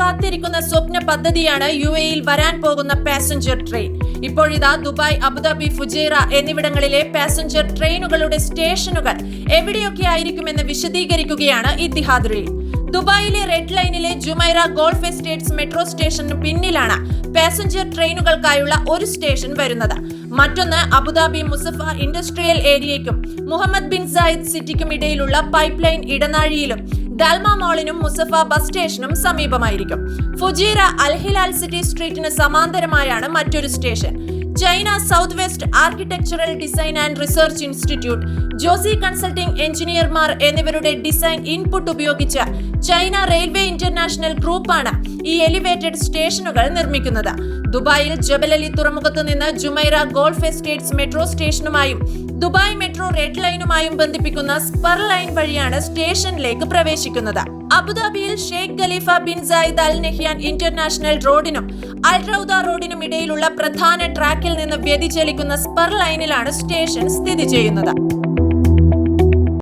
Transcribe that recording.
കാത്തിരിക്കുന്ന സ്വപ്ന പദ്ധതിയാണ് യു എയിൽ വരാൻ പോകുന്ന പാസഞ്ചർ ട്രെയിൻ ഇപ്പോഴിതാ ദുബായ് അബുദാബി ഫുജൈറ എന്നിവിടങ്ങളിലെ പാസഞ്ചർ ട്രെയിനുകളുടെ സ്റ്റേഷനുകൾ എവിടെയൊക്കെ ആയിരിക്കുമെന്ന് വിശദീകരിക്കുകയാണ് ഇത്തിഹാദ് റെയിൽ ദുബായിലെ റെഡ് ലൈനിലെ ജുമൈറ ഗോൾഫ് എസ്റ്റേറ്റ്സ് മെട്രോ സ്റ്റേഷന് പിന്നിലാണ് പാസഞ്ചർ ട്രെയിനുകൾക്കായുള്ള ഒരു സ്റ്റേഷൻ വരുന്നത്. മറ്റൊന്ന് അബുദാബി മുസഫ ഇൻഡസ്ട്രിയൽ ഏരിയയ്ക്കും മുഹമ്മദ് ബിൻ സായിദ് സിറ്റിക്കും ഇടയിലുള്ള പൈപ്പ് ലൈൻ ഇടനാഴിയിലും ദൽമ മോളിനും മുസഫ ബസ് സ്റ്റേഷനും സമീപമായിരിക്കും. ഫുജീറ അൽഹിലാൽ സിറ്റി സ്ട്രീറ്റിന് സമാന്തരമായാണ് മറ്റൊരു station. China south west architectural design and research institute Josy consulting എഞ്ചിനീയർമാർ എന്നിവരുടെ ഡിസൈൻ ഇൻപുട്ട് ഉപയോഗിച്ച ചൈന റെയിൽവേ ഇന്റർനാഷണൽ ഗ്രൂപ്പാണ് ഈ എലിവേറ്റഡ് സ്റ്റേഷനുകൾ നിർമ്മിക്കുന്നത്. ദുബായിൽ ജബലലി തുറമുഖത്ത് നിന്ന് ജുമൈറ ഗോൾഫ് എസ്റ്റേറ്റ്സ് മെട്രോ സ്റ്റേഷനുമായും ദുബായ് മെട്രോ റെഡ് ലൈനുമായും ബന്ധിപ്പിക്കുന്ന സ്പർ ലൈൻ വഴിയാണ് സ്റ്റേഷനിലേക്ക് പ്രവേശിക്കുന്നത്. അബുദാബിയിൽ Sheikh Khalifa bin Zayed Al Nahyan international റോഡിനും Al Rawdah റോഡിനും ഇടയിലുള്ള പ്രധാന ട്രാക്കിൽ നിന്ന് വ്യതിചലിക്കുന്ന സ്പർ ലൈനിലാണ് സ്റ്റേഷൻ സ്ഥിതി ചെയ്യുന്നത്.